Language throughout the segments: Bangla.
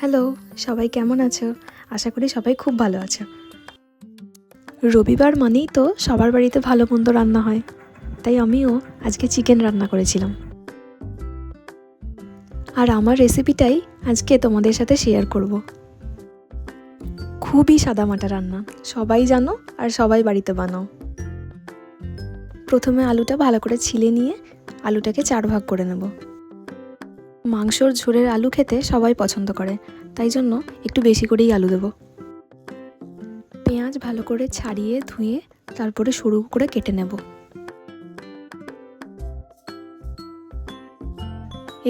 হ্যালো, সবাই কেমন আছো? আশা করি সবাই খুব ভালো আছো। রবিবার মানেই তো সবার বাড়িতে ভালো মন্দ রান্না হয়। তাই আমিও আজকে চিকেন রান্না করেছিলাম। আর আমার রেসিপিটাই আজকে তোমাদের সাথে শেয়ার করব। খুবই সাদামাটা রান্না, সবাই জানো আর সবাই বাড়িতে বানাও প্রথমে আলুটা ভালো করে ছিলে নিয়ে আলুটাকে চার ভাগ করে নেব। মাংসর ঝোলের আলু খেতে সবাই পছন্দ করে, তাই জন্য একটু বেশি করেই আলু দেব। পেঁয়াজ ভালো করে ছাড়িয়ে ধুয়ে তারপরে সরু করে কেটে নেব।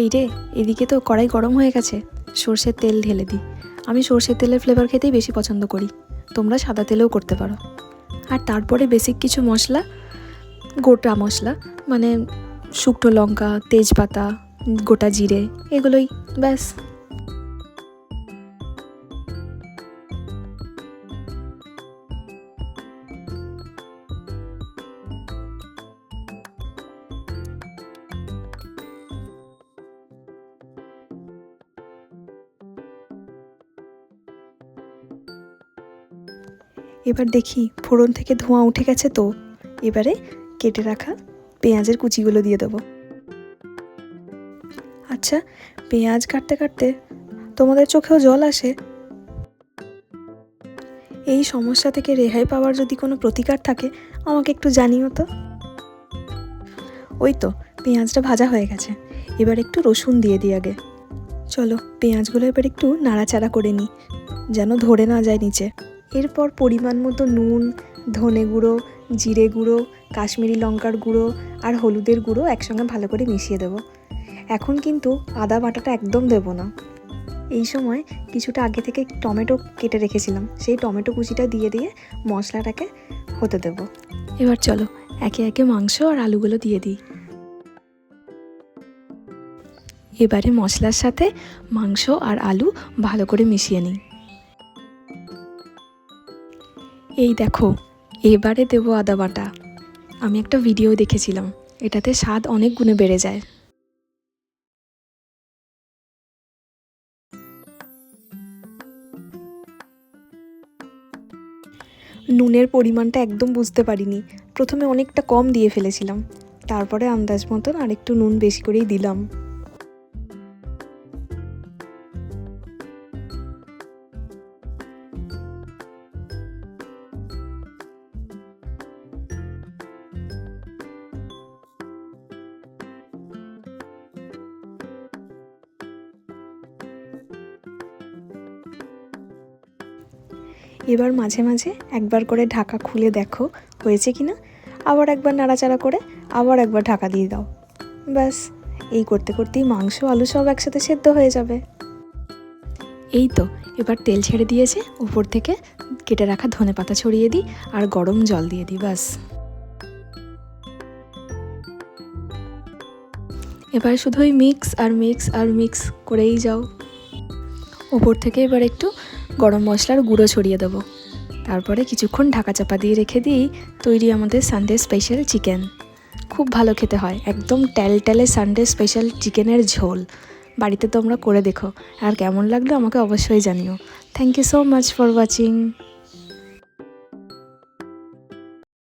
এই রে, এদিকে তো কড়াই গরম হয়ে গেছে, সর্ষের তেল ঢেলে দিই আমি সর্ষের তেলের ফ্লেভার খেতেই বেশি পছন্দ করি, তোমরা সাদা তেলেও করতে পারো। আর তারপরে বেসিক কিছু মশলা, গোটা মশলা মানে শুকনো লঙ্কা, তেজপাতা গোটা জিরে, এগুলোই, ব্যাস। এবার দেখি ফোড়ন থেকে ধোঁয়া উঠে গেছে তো। এবারে কেটে রাখা পেঁয়াজের কুচিগুলো দিয়ে দেবো। আচ্ছা পেঁয়াজ কাটতে কাটতে তোমাদের চোখেও জল আসে? এই সমস্যা থেকে রেহাই পাওয়ার যদি কোনো প্রতিকার থাকে, আমাকে একটু জানিও তো। ওই তো, পেঁয়াজটা ভাজা হয়ে গেছে। এবার একটু রসুন দিয়ে দিই আগে। চলো, পেঁয়াজগুলো এবার একটু নাড়াচাড়া করে নিই, যেন ধরে না যায় নিচে। এরপর পরিমাণ মতো নুন, ধনে গুঁড়ো, জিরে গুঁড়ো, কাশ্মীরি লঙ্কার গুঁড়ো আর হলুদের গুঁড়ো একসঙ্গে ভালো করে মিশিয়ে দেবো। এখন কিন্তু আদা বাটাটা একদম দেবো না। এই সময় কিছুটা আগে থেকে টমেটো কেটে রেখেছিলাম। সেই টমেটো কুচিটা দিয়ে দিয়ে মশলাটাকে হতে দেব। এবার চলো, একে একে মাংস আর আলুগুলো দিয়ে দিই। এবারে মশলার সাথে মাংস আর আলু ভালো করে মিশিয়ে নিই। এই দেখো, এবারে দেবো আদা বাটা। আমি একটা ভিডিও দেখেছিলাম। এটাতে স্বাদ অনেক গুণে বেড়ে যায়। নুনের পরিমাণটা একদম বুঝতে পারিনি। প্রথমে অনেকটা কম দিয়ে ফেলেছিলাম। তারপরে আন্দাজ মতন আরেকটু নুন বেশি করেই দিলাম। এবার মাঝে মাঝে একবার করে ঢাকা খুলে দেখো, হয়েছে কি না? আবার একবার নাড়াচাড়া করে, আবার একবার ঢাকা দিয়ে দাও। ব্যাস, এই করতে করতেই মাংস, আলু সব একসাথে সেদ্ধ হয়ে যাবে। এই তো, এবার তেল ছেড়ে দিয়েছে, উপর থেকে কেটে রাখা ধনে পাতা ছড়িয়ে দিই, আর গরম জল দিয়ে দিই, ব্যাস। এবার শুধু ওই মিক্স আর মিক্স আর মিক্স করেই যাও। ওপর থেকে এবার একটু গরম মশলার গুঁড়ো ছড়িয়ে দেবো। তারপরে কিছুক্ষণ ঢাকা চাপা দিয়ে রেখে দিই তৈরি আমাদের সানডে স্পেশাল চিকেন খুব ভালো খেতে হয়, একদম ট্যাল ট্যালে সানডে স্পেশাল চিকেনের ঝোল। বাড়িতে তোমরা করে দেখো, আর কেমন লাগল আমাকে অবশ্যই জানিও। Thank you so much for watching